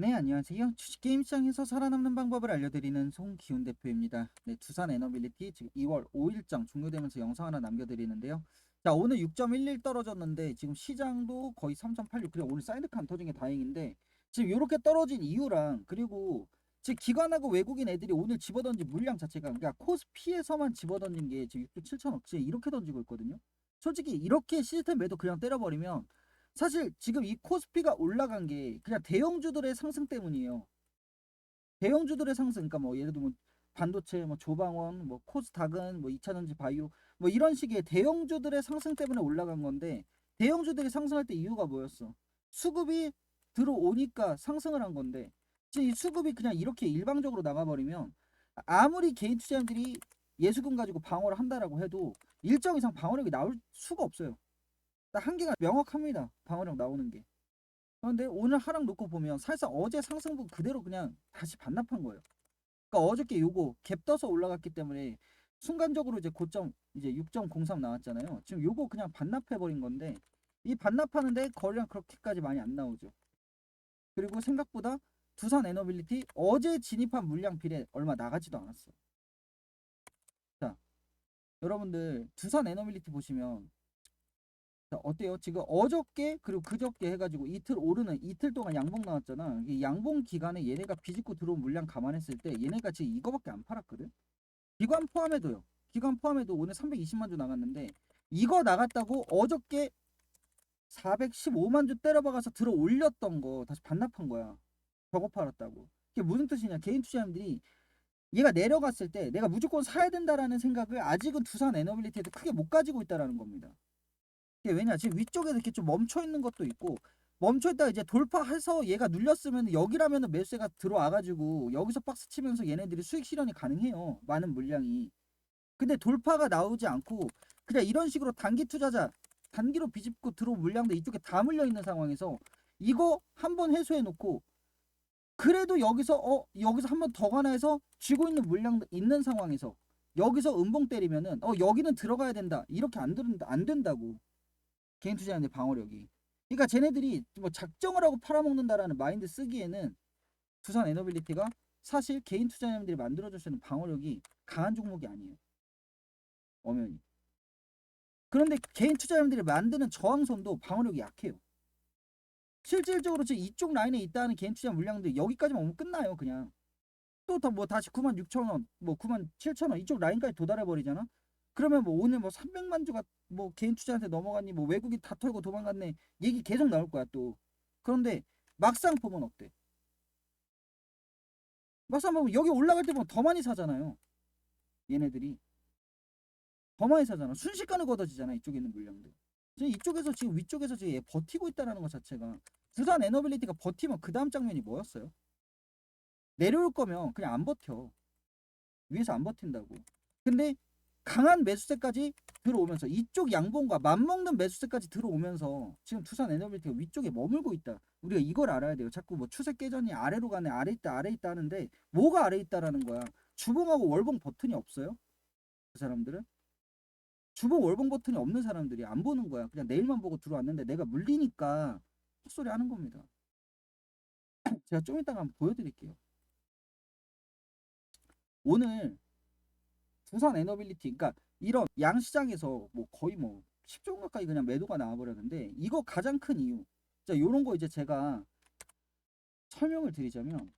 네, 안녕하세요. 주식 게임 시장에서 살아남는 방법을 알려드리는 송기훈 대표입니다. 네, 두산 에너빌리티 지금 2월 5일장 종료되면서 영상 하나 남겨드리는데요. 자, 오늘 6.11 떨어졌는데 지금 시장도 거의 3.86 그래 오늘 사이드카 안 터진 게 다행인데 지금 이렇게 떨어진 이유랑 그리고 지금 기관하고 외국인 애들이 오늘 집어던진 물량 자체가 그러니까 코스피에서만 집어던진 게 지금 6조 7천억치 이렇게 던지고 있거든요. 솔직히 이렇게 시스템 매도 그냥 때려버리면 사실 지금 이 코스피가 올라간 게 그냥 대형주들의 상승 때문이에요. 대형주들의 상승, 그러니까 뭐 예를 들면 반도체, 뭐 조방원, 뭐 코스닥은 뭐 2차전지 바이오, 뭐 이런 식의 대형주들의 상승 때문에 올라간 건데 대형주들이 상승할 때 이유가 뭐였어? 수급이 들어오니까 상승을 한 건데 이 수급이 그냥 이렇게 일방적으로 나가버리면 아무리 개인 투자자들이 예수금 가지고 방어를 한다라고 해도 일정 이상 방어력이 나올 수가 없어요. 딱 한계가 명확합니다. 방어력 나오는 게. 그런데 오늘 하락 놓고 보면 사실상 어제 상승분 그대로 그냥 다시 반납한 거예요. 그러니까 어저께 요거 갭 떠서 올라갔기 때문에 순간적으로 이제 고점 이제 6.03 나왔잖아요. 지금 요거 그냥 반납해 버린 건데 이 반납하는데 거래량 그렇게까지 많이 안 나오죠. 그리고 생각보다 두산 에너빌리티 어제 진입한 물량 비례 얼마 나가지도 않았어. 자, 여러분들 두산 에너빌리티 보시면 자, 어때요? 지금 어저께 그리고 그저께 해가지고 이틀 오르는 이틀 동안 양봉 나왔잖아. 이 양봉 기간에 얘네가 비집고 들어온 물량 감안했을 때 얘네가 지금 이거밖에 안 팔았거든. 기관 포함해도요. 기관 포함해도 오늘 320만 주 나갔는데 이거 나갔다고 어저께 415만 주 때려박아서 들어 올렸던 거 다시 반납한 거야. 저거 팔았다고. 이게 무슨 뜻이냐? 개인 투자자들이 얘가 내려갔을 때 내가 무조건 사야 된다라는 생각을 아직은 두산 에너빌리티에도 크게 못 가지고 있다라는 겁니다. 이게 왜냐? 지금 위쪽에 이렇게 좀 멈춰 있는 것도 있고 멈춰 있다가 이제 돌파해서 얘가 눌렸으면 여기라면은 매수세가 들어와가지고 여기서 박스 치면서 얘네들이 수익 실현이 가능해요 많은 물량이. 근데 돌파가 나오지 않고 그냥 이런 식으로 단기 투자자 단기로 비집고 들어온 물량도 이쪽에 다 물려 있는 상황에서 이거 한 번 해소해 놓고 그래도 여기서 어 여기서 한 번 더 가나 해서 쥐고 있는 물량 있는 상황에서 여기서 음봉 때리면은 어 여기는 들어가야 된다. 이렇게 안 된다 안 된다고 개인 투자자의 방어력이. 그러니까 쟤네들이 뭐 작정을 하고 팔아먹는다라는 마인드 쓰기에는 두산 에너빌리티가 사실 개인 투자자님들이 만들어줄 수 있는 방어력이 강한 종목이 아니에요. 엄연히. 그런데 개인 투자자님들이 만드는 저항선도 방어력이 약해요. 실질적으로 지금 이쪽 라인에 있다는 개인 투자 물량들 여기까지만 오면 끝나요, 그냥. 또 뭐 다시 9만 6천 원, 뭐 9만 7천 원 이쪽 라인까지 도달해 버리잖아. 그러면 뭐 오늘 뭐 300만 주가 뭐 개인 투자한테 넘어갔니? 뭐 외국인 다 털고 도망갔네? 얘기 계속 나올 거야 또. 그런데 막상 보면 어때? 막상 보면 여기 올라갈 때 보면 더 많이 사잖아요. 얘네들이. 더 많이 사잖아. 순식간에 걷어지잖아 이쪽에 있는 물량들 지금 이쪽에서 지금 위쪽에서 지금 얘 버티고 있다라는 것 자체가 두산 에너빌리티가 버티면 그 다음 장면이 뭐였어요? 내려올 거면 그냥 안 버텨. 위에서 안 버틴다고. 근데 강한 매수세까지 들어오면서 이쪽 양봉과 맞먹는 매수세까지 들어오면서 지금 두산 에너빌리티가 위쪽에 머물고 있다. 우리가 이걸 알아야 돼요. 자꾸 뭐 추세 깨전이 아래로 가네, 아래 있다, 아래 있다 하는데 뭐가 아래 있다라는 거야. 주봉하고 월봉 버튼이 없어요? 그 사람들은? 주봉 월봉 버튼이 없는 사람들이 안 보는 거야. 그냥 내일만 보고 들어왔는데 내가 물리니까 헛소리 하는 겁니다. 제가 좀 이따가 한번 보여드릴게요. 오늘 두산 에너빌리티 그러니까 이런 양시장에서 뭐 거의 뭐 10조 원 가까이 그냥 매도가 나와버렸는데 이거 가장 큰 이유. 자 요런 거 이제 제가 설명을 드리자면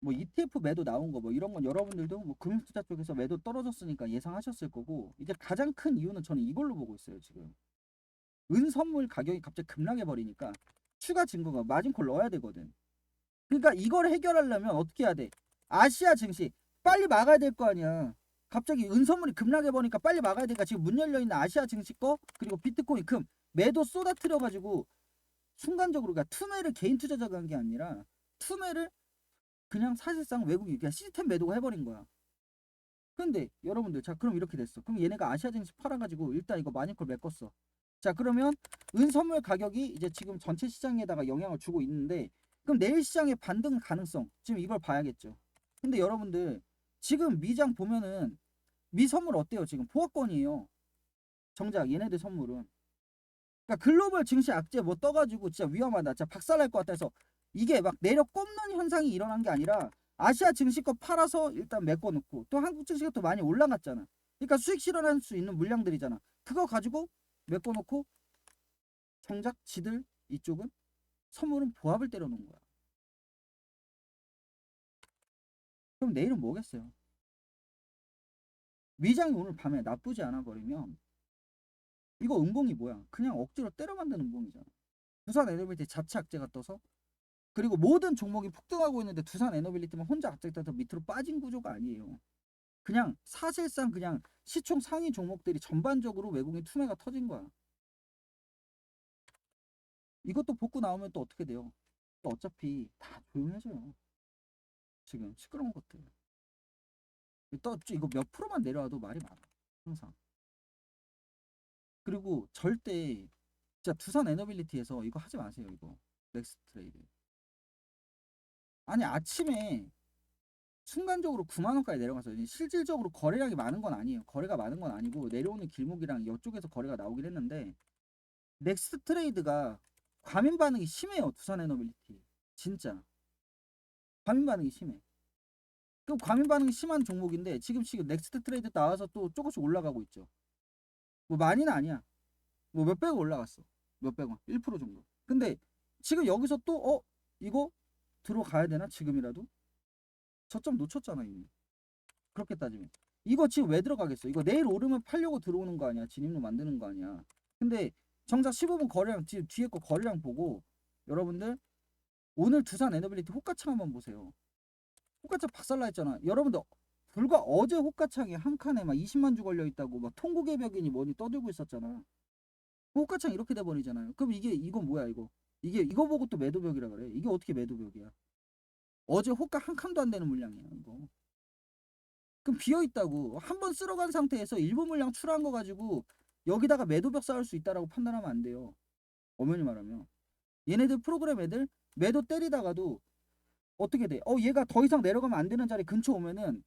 뭐 ETF 매도 나온 거 뭐 이런 건 여러분들도 뭐 금융투자 쪽에서 매도 떨어졌으니까 예상하셨을 거고 이제 가장 큰 이유는 저는 이걸로 보고 있어요 지금. 은 선물 가격이 갑자기 급락해 버리니까 추가 증거가 마진콜 넣어야 되거든. 그러니까 이걸 해결하려면 어떻게 해야 돼? 아시아 증시 빨리 막아야 될 거 아니야 갑자기 은선물이 급락해 보니까 빨리 막아야 되니까 지금 문 열려 있는 아시아 증시 거 그리고 비트코인 금 매도 쏟아뜨려 가지고 순간적으로 그러니까 투매를 개인 투자자가 한 게 아니라 투매를 그냥 사실상 외국이 그냥 시스템 매도가 해버린 거야. 근데 여러분들 자 그럼 이렇게 됐어. 그럼 얘네가 아시아 증시 팔아가지고 일단 이거 마니콜 메꿨어. 자 그러면 은선물 가격이 이제 지금 전체 시장에다가 영향을 주고 있는데 그럼 내일 시장의 반등 가능성 지금 이걸 봐야겠죠. 근데 여러분들 지금 미장 보면은 미 선물 어때요? 지금 보합권이에요. 정작 얘네들 선물은. 그러니까 글로벌 증시 악재 뭐 떠가지고 진짜 위험하다. 진짜 박살날 것 같아서 이게 막 내려 꼽는 현상이 일어난 게 아니라 아시아 증시거 팔아서 일단 메꿔놓고 또 한국 증시가 또 많이 올라갔잖아. 그러니까 수익 실현할 수 있는 물량들이잖아. 그거 가지고 메꿔놓고 정작 지들 이쪽은 선물은 보합을 때려놓은 거야. 그럼 내일은 뭐겠어요? 위장이 오늘 밤에 나쁘지 않아 버리면 이거 음봉이 뭐야? 그냥 억지로 때려 만든 음봉이잖아. 두산 에너빌리티 자체 악재가 떠서 그리고 모든 종목이 폭등하고 있는데 두산 에너빌리티만 혼자 갑자기 떠서 밑으로 빠진 구조가 아니에요. 그냥 사실상 그냥 시총 상위 종목들이 전반적으로 외국인 투매가 터진 거야. 이것도 복구 나오면 또 어떻게 돼요? 또 어차피 다 조용해져요. 지금 시끄러운 것들. 또 이거 몇 프로만 내려와도 말이 많아. 항상. 그리고 절대 진짜 두산 에너빌리티에서 이거 하지 마세요. 이거 넥스트 트레이드. 아니 아침에 순간적으로 9만 원까지 내려가서 실질적으로 거래량이 많은 건 아니에요. 거래가 많은 건 아니고 내려오는 길목이랑 이쪽에서 거래가 나오긴 했는데 넥스트 트레이드가 과민 반응이 심해요. 두산 에너빌리티. 진짜. 과민 반응이 심해. 그 과민 반응이 심한 종목인데 지금 지금 넥스트 트레이드 나와서 또 조금씩 올라가고 있죠. 뭐 많이는 아니야. 뭐 몇백 올라갔어. 몇백 원. 1% 정도. 근데 지금 여기서 또 어 이거 들어가야 되나 지금이라도? 저점 놓쳤잖아 이미. 그렇게 따지면 이거 지금 왜 들어가겠어? 이거 내일 오르면 팔려고 들어오는 거 아니야? 진입로 만드는 거 아니야? 근데 정작 15분 거래량 뒤, 뒤에 거 거래량 보고 여러분들 오늘 두산 에너빌리티 호가창 한번 보세요. 호가창 박살나 있잖아. 여러분들 불과 어제 호가창이 한 칸에 막 20만 주 걸려 있다고 막 통곡의 벽이니 뭐니 떠들고 있었잖아. 호가창 이렇게 돼 버리잖아요. 그럼 이게 이건 뭐야 이거? 이게 이거 보고 또 매도벽이라 그래. 이게 어떻게 매도벽이야? 어제 호가 한 칸도 안 되는 물량이야 이거. 그럼 비어 있다고 한 번 쓸어간 상태에서 일부 물량 출하한 거 가지고 여기다가 매도벽 쌓을 수 있다라고 판단하면 안 돼요. 엄연히 말하면 얘네들 프로그램 애들 매도 때리다가도 어떻게 돼? 어 얘가 더 이상 내려가면 안 되는 자리 근처 오면은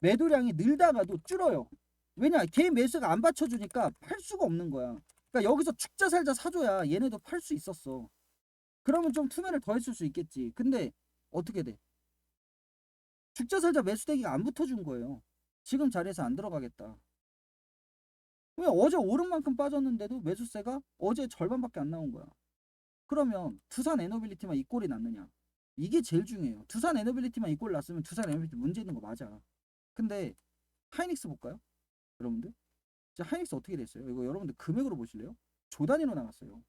매도량이 늘다가도 줄어요. 왜냐? 걔 매수가 안 받쳐주니까 팔 수가 없는 거야. 그러니까 여기서 죽자 살자 사줘야 얘네도 팔 수 있었어. 그러면 좀 투매를 더 했을 수 있겠지. 근데 어떻게 돼? 죽자 살자 매수대기가 안 붙어준 거예요. 지금 자리에서 안 들어가겠다. 왜 어제 오른 만큼 빠졌는데도 매수세가 어제 절반밖에 안 나온 거야. 그러면 두산 에너빌리티만 이 꼴이 났느냐? 이게 제일 중요해요. 두산 에너빌리티만 이꼴 났으면 두산 에너빌리티 문제 있는 거 맞아. 근데 하이닉스 볼까요? 여러분들? 자, 하이닉스 어떻게 됐어요? 이거 여러분들 금액으로 보실래요? 조 단위로 나갔어요.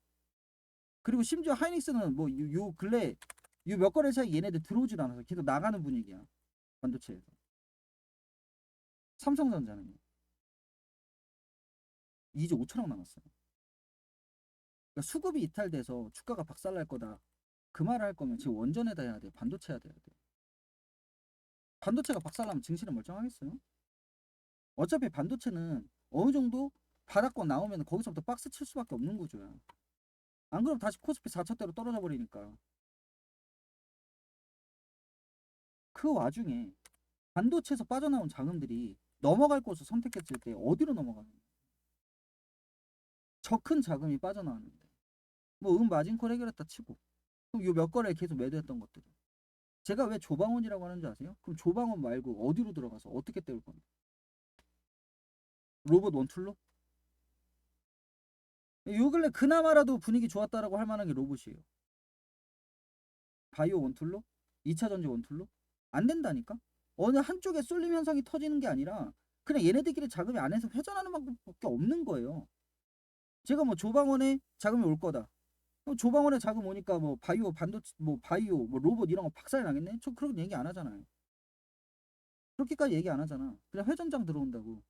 그리고 심지어 하이닉스는 뭐 요 근래 요 몇 거래 사이 얘네들 들어오지도 않아서 계속 나가는 분위기야. 반도체에서. 삼성전자는요. 2조 5천억 남았어요. 그러니까 수급이 이탈돼서 주가가 박살날 거다. 그 말을 할 거면 지금 원전에다 해야 돼. 반도체 해야 돼야 돼. 반도체가 박살나면 증시는 멀쩡하겠어요? 어차피 반도체는 어느 정도 바닥권 나오면 거기서부터 박스 칠 수밖에 없는 구조야. 안 그러면 다시 코스피 4차대로 떨어져 버리니까. 그 와중에 반도체에서 빠져나온 자금들이 넘어갈 곳을 선택했을 때 어디로 넘어가는 거야? 저 큰 자금이 빠져나왔는데 뭐음 마진콜 해결했다 치고 그럼 요몇 거래에 계속 매도했던 것들은 제가 왜 조방원이라고 하는지 아세요? 그럼 조방원 말고 어디로 들어가서 어떻게 때울 건데? 로봇 원툴로? 요 근래 그나마라도 분위기 좋았다라고 할 만한 게 로봇이에요. 바이오 원툴로? 2차 전지 원툴로? 안 된다니까? 어느 한쪽에 쏠림 현상이 터지는 게 아니라 그냥 얘네들끼리 자금이 안에서 회전하는 방법밖에 없는 거예요. 제가 뭐 조방원에 자금이 올 거다. 그럼 조방원에 자금 오니까 뭐 바이오 반도체 뭐 바이오 뭐 로봇 이런 거 박살 나겠네? 저 그런 얘기 안 하잖아요. 그렇게까지 얘기 안 하잖아. 그냥 회전장 들어온다고.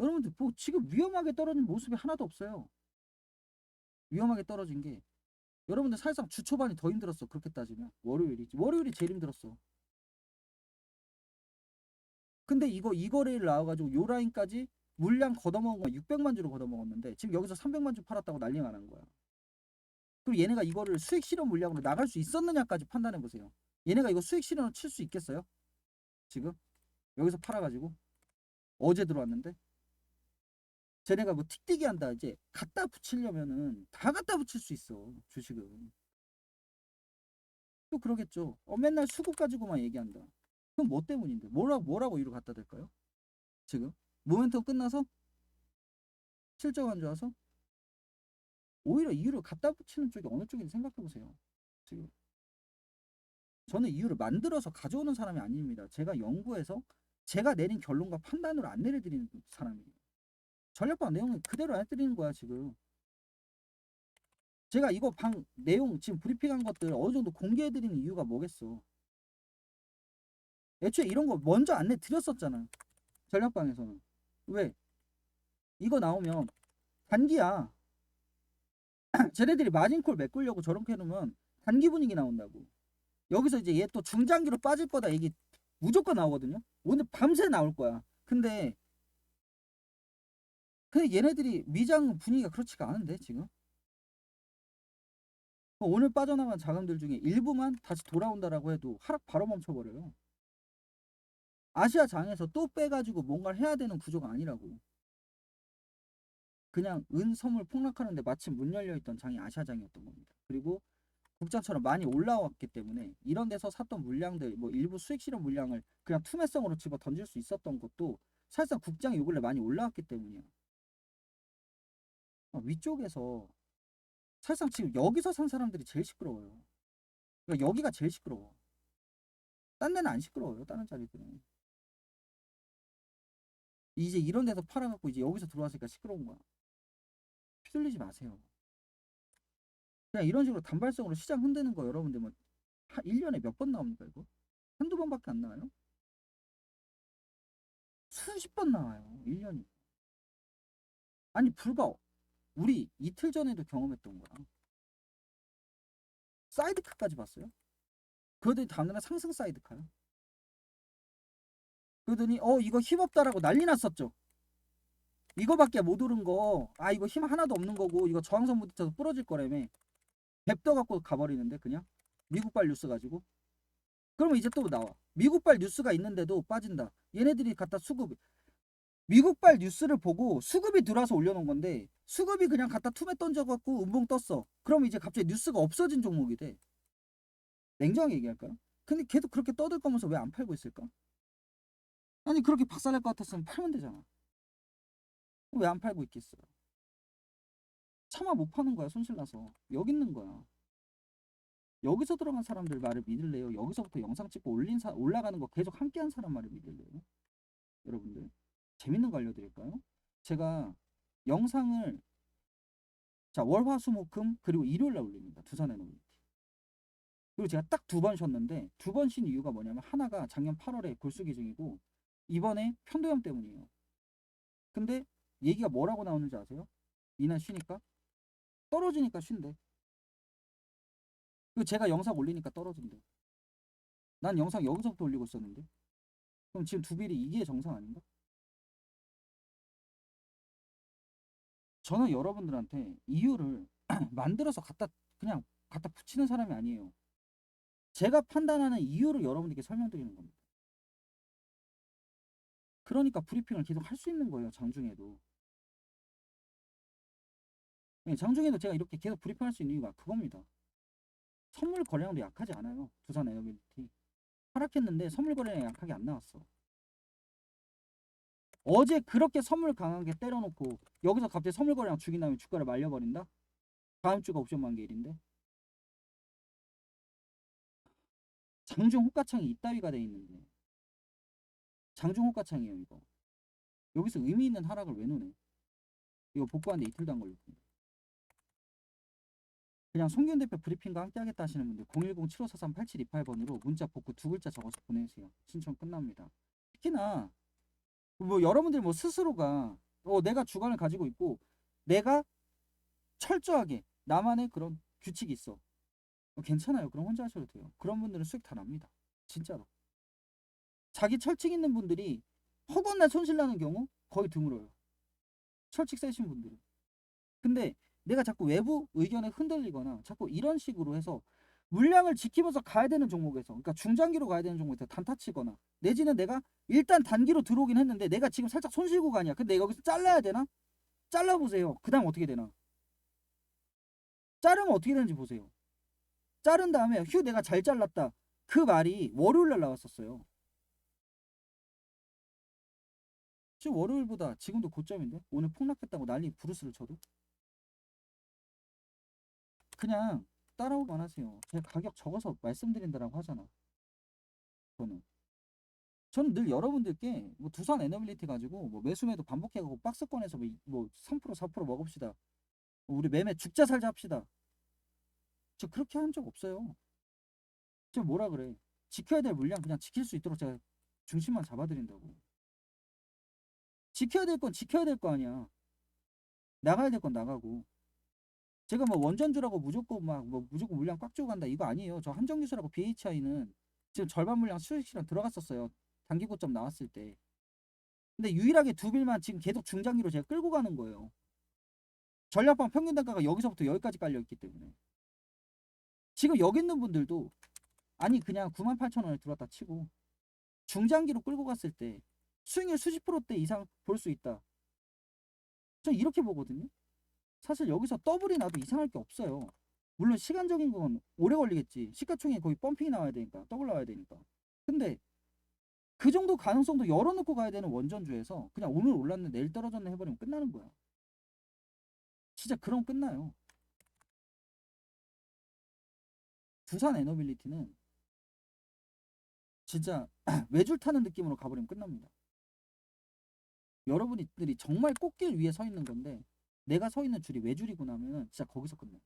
여러분들 뭐 지금 위험하게 떨어진 모습이 하나도 없어요. 위험하게 떨어진 게 여러분들 사실상 주 초반이 더 힘들었어. 그렇게 따지면 월요일이 월요일이 제일 힘들었어. 근데 이거 이 거래일 나와가지고 요 라인까지 물량 걷어먹은 거 600만 주로 걷어먹었는데 지금 여기서 300만 주 팔았다고 난리가 난 거야. 그리고 얘네가 이거를 수익 실현 물량으로 나갈 수 있었느냐까지 판단해 보세요. 얘네가 이거 수익 실현을 칠 수 있겠어요? 지금? 여기서 팔아가지고? 어제 들어왔는데? 쟤네가 뭐 틱틱이 한다 이제 갖다 붙이려면은 다 갖다 붙일 수 있어 주식은. 또 그러겠죠. 어 맨날 수급 가지고만 얘기한다. 그럼 뭐 때문인데? 뭐라고 뭐라고 이유를 갖다 댈까요? 지금 모멘텀 끝나서 실적 안 좋아서 오히려 이유를 갖다 붙이는 쪽이 어느 쪽인지 생각해 보세요 지금. 저는 이유를 만들어서 가져오는 사람이 아닙니다. 제가 연구해서 제가 내린 결론과 판단으로 안 내려드리는 사람이에요. 전략방 내용은 그대로 안 해드리는 거야 지금. 제가 이거 방 내용 지금 브리핑한 것들 어느 정도 공개해드리는 이유가 뭐겠어? 애초에 이런 거 먼저 안내 드렸었잖아 전략방에서는 왜? 이거 나오면 단기야. 쟤네들이 마진콜 메꾸려고 저렇게 해놓으면 단기 분위기 나온다고. 여기서 이제 얘 또 중장기로 빠질 거다 얘기 무조건 나오거든요. 오늘 밤새 나올 거야. 근데 근데 얘네들이 미장 분위기가 그렇지가 않은데 지금? 오늘 빠져나간 자금들 중에 일부만 다시 돌아온다라고 해도 하락 바로 멈춰버려요 아시아 장에서 또 빼가지고 뭔가를 해야 되는 구조가 아니라고 그냥 은 선물 폭락하는데 마침 문 열려있던 장이 아시아장이었던 겁니다 그리고 국장처럼 많이 올라왔기 때문에 이런 데서 샀던 물량들 뭐 일부 수익 실현 물량을 그냥 투매성으로 집어 던질 수 있었던 것도 사실상 국장이 요 근래 많이 올라왔기 때문이야 어, 위쪽에서 사실상 지금 여기서 산 사람들이 제일 시끄러워요. 그러니까 여기가 제일 시끄러워. 딴 데는 안 시끄러워요. 다른 자리들은. 이제 이런 데서 팔아갖고 이제 여기서 들어왔으니까 시끄러운 거야. 휘둘리지 마세요. 그냥 이런 식으로 단발성으로 시장 흔드는 거 여러분들 뭐 한 1년에 몇 번 나옵니까 이거? 한두 번밖에 안 나와요? 수십 번 나와요. 1년이. 아니 불과 우리 이틀 전에도 경험했던 거야. 사이드카까지 봤어요. 그러더니 다음날 상승 사이드카요. 그러더니 어 이거 힘 없다라고 난리 났었죠. 이거밖에 못 오른 거. 아 이거 힘 하나도 없는 거고 이거 저항선 부딪혀서 부러질 거라며. 뱁떠 갖고 가버리는데 그냥 미국발 뉴스 가지고. 그러면 이제 또 나와. 미국발 뉴스가 있는데도 빠진다. 얘네들이 갖다 수급 미국발 뉴스를 보고 수급이 들어와서 올려놓은 건데 수급이 그냥 갖다 투매 던져갖고 음봉 떴어. 그럼 이제 갑자기 뉴스가 없어진 종목이 돼. 냉정하게 얘기할까요? 근데 계속 그렇게 떠들 거면서 왜 안 팔고 있을까? 아니 그렇게 박살날 것 같았으면 팔면 되잖아. 왜 안 팔고 있겠어요? 차마 못 파는 거야 손실나서. 여기 있는 거야. 여기서 들어간 사람들 말을 믿을래요? 여기서부터 영상 찍고 올린 사, 올라가는 거 계속 함께 한 사람 말을 믿을래요? 여러분들. 재밌는 거 알려드릴까요? 제가 영상을 자 월화수목금 그리고 일요일날 올립니다. 두산 에너비티. 그리고 제가 딱 두 번 쉬었는데 두 번 쉰 이유가 뭐냐면 하나가 작년 8월에 골수기 중이고 이번에 편도염 때문이에요. 근데 얘기가 뭐라고 나오는지 아세요? 이날 쉬니까 떨어지니까 쉰대. 그리고 제가 영상 올리니까 떨어진대. 난 영상 여기서부터 올리고 있었는데 그럼 지금 두 빌이 이게 정상 아닌가? 저는 여러분들한테 이유를 만들어서 갖다 그냥 갖다 붙이는 사람이 아니에요. 제가 판단하는 이유를 여러분들께 설명드리는 겁니다. 그러니까 브리핑을 계속 할 수 있는 거예요. 장중에도. 네, 장중에도 제가 이렇게 계속 브리핑할 수 있는 이유가 그겁니다. 선물 거래량도 약하지 않아요. 두산 에너빌티. 하락했는데 선물 거래량 약하게 안 나왔어. 어제 그렇게 선물 강하게 때려놓고 여기서 갑자기 선물 거래량 죽인 다음에 주가를 말려버린다? 다음 주가 옵션 만기일인데? 장중 호가창이 이따위가 돼 있는데 장중 호가 창이에요 이거. 여기서 의미 있는 하락을 왜 노네? 이거 복구하는데 이틀도 안 텐데 그냥 송기훈 대표 브리핑과 함께 하겠다 하시는 분들 010-7543-8728번으로 문자 복구 두 글자 적어서 보내주세요. 신청 끝납니다. 특히나 뭐 여러분들 뭐 스스로가 어 내가 주관을 가지고 있고 내가 철저하게 나만의 그런 규칙이 있어. 어, 괜찮아요. 그럼 혼자 하셔도 돼요. 그런 분들은 수익 다 납니다. 진짜로 자기 철칙 있는 분들이 허건날 손실 나는 경우 거의 드물어요 철칙 세신 분들은 근데 내가 자꾸 외부 의견에 흔들리거나 자꾸 이런 식으로 해서 물량을 지키면서 가야 되는 종목에서 그러니까 중장기로 가야 되는 종목에서 단타 치거나 내지는 내가 일단 단기로 들어오긴 했는데 내가 지금 살짝 손실 구간이야 근데 여기서 잘라야 되나? 잘라보세요. 그 다음 어떻게 되나? 자르면 어떻게 되는지 보세요. 자른 다음에 휴 내가 잘 잘랐다. 그 말이 월요일날 나왔었어요. 지금 월요일보다 지금도 고점인데 오늘 폭락했다고 난리 부르스를 쳐도 그냥 따라오기만 하세요. 제가 가격 적어서 말씀드린다라고 하잖아. 저는 저는 늘 여러분들께 뭐 두산 에너빌리티 가지고 뭐 매수매도 반복해가고 박스권에서 뭐, 이- 뭐3% 4% 먹읍시다. 우리 매매 죽자 살자 합시다. 저 그렇게 한 적 없어요. 저 뭐라 그래? 지켜야 될 물량 그냥 지킬 수 있도록 제가 중심만 잡아드린다고. 지켜야 될 건 지켜야 될 거 아니야. 나가야 될 건 나가고. 제가 뭐 원전주라고 무조건 막 뭐 무조건 물량 꽉 주고 간다 이거 아니에요. 저 함정기술하고 BHI는 지금 절반 물량 수익시랑 들어갔었어요. 단기 고점 나왔을 때. 근데 유일하게 두 빌만 지금 계속 중장기로 제가 끌고 가는 거예요. 전략방 평균 단가가 여기서부터 여기까지 깔려 있기 때문에. 지금 여기 있는 분들도 아니 그냥 98,000원에 들어왔다 치고 중장기로 끌고 갔을 때 수익률 수십 프로대 이상 볼 수 있다. 저 이렇게 보거든요. 사실 여기서 더블이 나도 이상할 게 없어요. 물론 시간적인 건 오래 걸리겠지. 시가총액 거의 펌핑이 나와야 되니까 더블 나와야 되니까. 근데 그 정도 가능성도 열어놓고 가야 되는 원전주에서 그냥 오늘 올랐네 내일 떨어졌네 해버리면 끝나는 거야. 진짜 그럼 끝나요. 두산 에너빌리티는 진짜 외줄 타는 느낌으로 가버리면 끝납니다. 여러분들이 정말 꽃길 위에 서 있는 건데 내가 서 있는 줄이 외줄이구나 하면 진짜 거기서 끝나.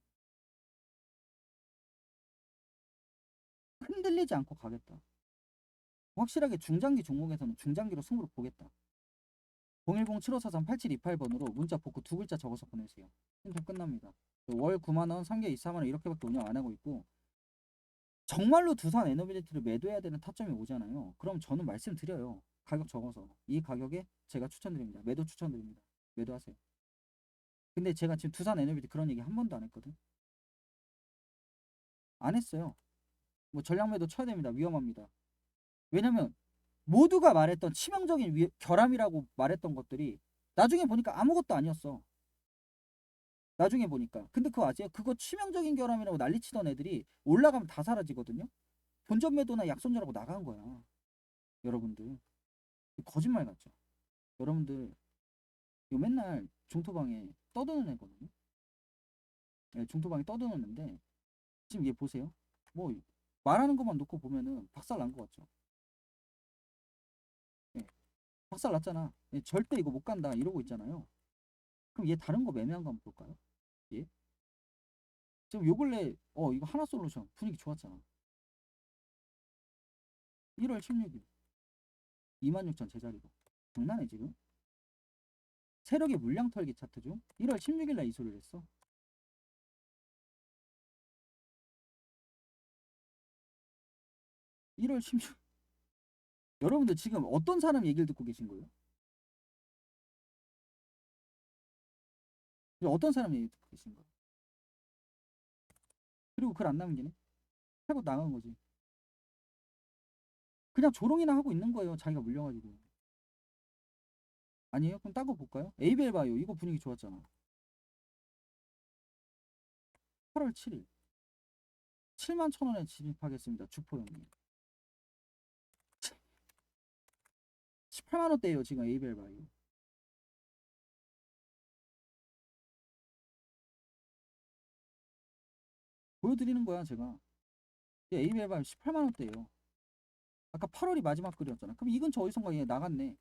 흔들리지 않고 가겠다. 확실하게 중장기 종목에서는 중장기로 승부를 보겠다. 010-7543-8728번으로 문자 복구 두 글자 적어서 보내세요. 신청 끝납니다. 월 9만원, 3개월 24만원 이렇게밖에 운영 안 하고 있고 정말로 두산 에너빌리티를 매도해야 되는 타점이 오잖아요. 그럼 저는 말씀드려요. 가격 적어서 이 가격에 제가 추천드립니다. 매도 추천드립니다. 매도하세요. 근데 제가 지금 두산 에너빌리티 그런 얘기 한 번도 안 했거든. 안 했어요. 뭐 전략 매도 쳐야 됩니다. 위험합니다. 왜냐면 모두가 말했던 치명적인 위, 결함이라고 말했던 것들이 나중에 보니까 아무것도 아니었어. 나중에 보니까. 근데 그거 아세요? 그거 치명적인 결함이라고 난리치던 애들이 올라가면 다 사라지거든요. 본전 매도나 약손절하고 나간 거야. 여러분들. 거짓말 같죠? 여러분들 이거 맨날 중토방에 떠드는 애거든요. 네, 중토방에 떠드는 애인데 지금 얘 보세요. 뭐 말하는 것만 놓고 보면은 박살 난 것 같죠? 예, 박살 났잖아. 예, 절대 이거 못 간다 이러고 있잖아요. 그럼 얘 다른 거 매매한 거 한번 볼까요? 예? 지금 요 근래 어 이거 하나 솔루션 분위기 좋았잖아. 1월 16일 26,000 제자리고 장난해 지금? 세력의 물량 털기 차트 중 1월 16일 날이 소리를 했어. (1월 16일) 여러분들 지금 어떤 사람 얘기를 듣고 계신 거예요? 어떤 사람 얘기 듣고 계신 거예요? 그리고 글 안 남기네? 하고 나간 거지. 그냥 조롱이나 하고 있는 거예요. 자기가 물려가지고. 아니에요? 그럼 딴 거 볼까요? 에이벨 바이오 이거 분위기 좋았잖아. 8월 7일 7만 천 원에 진입하겠습니다. 주포 형님. 18만 원대예요 지금 에이벨 바이오. 보여드리는 거야 제가. 에이벨 바이오 18만 원대예요. 아까 8월이 마지막 글이었잖아. 그럼 이 근처 어디선가 얘 나갔네.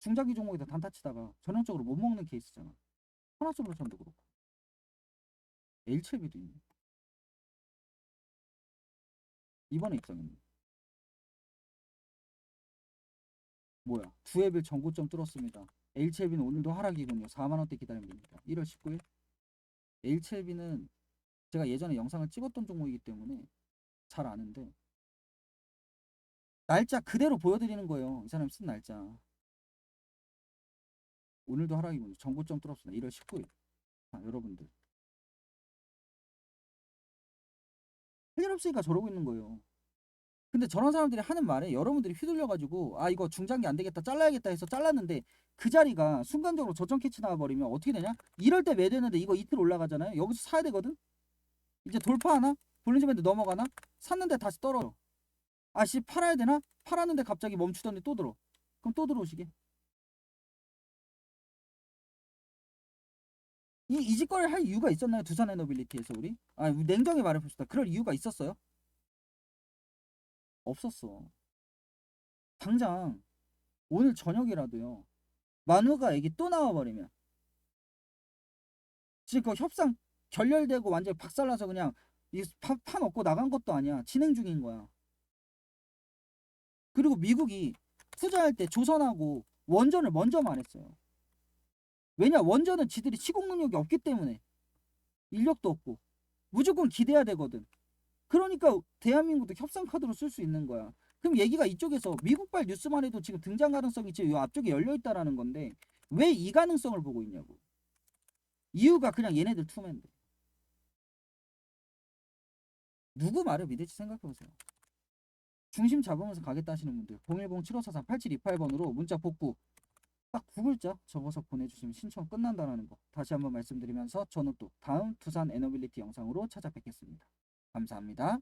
중장기 종목에다 단타 치다가 전형적으로 못 먹는 케이스잖아. 하나솔루션도 그렇고. L7B도 있네. 이번에 입성했네. 뭐야? 두앱을 전고점 뚫었습니다. L7B는 오늘도 하락이군요. 4만원대 기다리면 됩니다. 1월 19일. L7B는 제가 예전에 영상을 찍었던 종목이기 때문에 잘 아는데 날짜 그대로 보여드리는 거예요. 이 사람이 쓴 날짜. 오늘도 하락이군요. 전고점 뚫었습니다. 1월 19일. 자, 여러분들. 할일 없으니까 저러고 있는 거예요. 근데 저런 사람들이 하는 말에 여러분들이 휘둘려가지고 아 이거 중장기 안 되겠다 잘라야겠다 해서 잘랐는데 그 자리가 순간적으로 저점 캐치 나와버리면 어떻게 되냐? 이럴 때 매되는데 이거 이틀 올라가잖아요. 여기서 사야 되거든. 이제 돌파하나? 볼린저 밴드 넘어가나? 샀는데 다시 떨어져. 아씨 팔아야 되나? 팔았는데 갑자기 멈추더니 또 들어. 그럼 또 들어오시게. 이 이직거래를 할 이유가 있었나요? 두산 에너빌리티에서 우리? 아 냉정히 말해봅시다. 그럴 이유가 있었어요? 없었어. 당장 오늘 저녁이라도요. 만우가 얘기 또 나와버리면 지금 그 협상 결렬되고 완전히 박살나서 그냥 이파 파 먹고 나간 것도 아니야. 진행 중인 거야. 그리고 미국이 투자할 때 조선하고 원전을 먼저 말했어요. 왜냐 원전은 지들이 시공 능력이 없기 때문에 인력도 없고 무조건 기대야 되거든. 그러니까 대한민국도 협상 카드로 쓸 수 있는 거야. 그럼 얘기가 이쪽에서 미국발 뉴스만 해도 지금 등장 가능성이 지금 이 앞쪽에 열려 있다라는 건데 왜 이 가능성을 보고 있냐고. 이유가 그냥 얘네들 투맨데. 누구 말을 믿을지 생각해 보세요. 중심 잡으면서 가겠다 하시는 분들 010-7543-8728번으로 문자 복구 딱 두 글자 적어서 보내주시면 신청 끝난다라는 거 다시 한번 말씀드리면서 저는 또 다음 두산 에너빌리티 영상으로 찾아뵙겠습니다. 감사합니다.